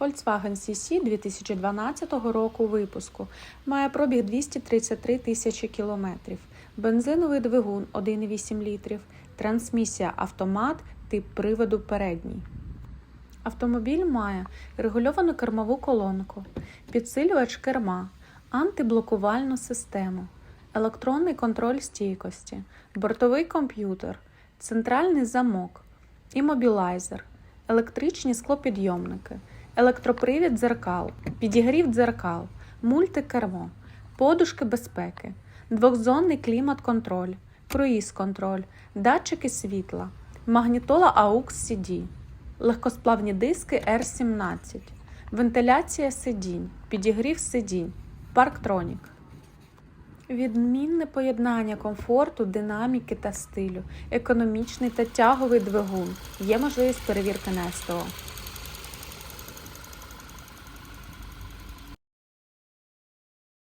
Volkswagen CC 2012 року випуску. Має пробіг 233 тисячі кілометрів. Бензиновий двигун 1,8 літрів. Трансмісія автомат, тип приводу передній. Автомобіль має регульовану кермову колонку, підсилювач керма, антиблокувальну систему, електронний контроль стійкості, бортовий комп'ютер, центральний замок, імобілайзер, електричні склопідйомники, електропривід дзеркал, підігрів дзеркал, мультикермо, подушки безпеки, двохзонний клімат-контроль, круїз-контроль, датчики світла, магнітола AUX CD, легкосплавні диски R17, вентиляція сидінь, підігрів сидінь, парктронік. Відмінне поєднання комфорту, динаміки та стилю, економічний та тяговий двигун. Є можливість перевірки на.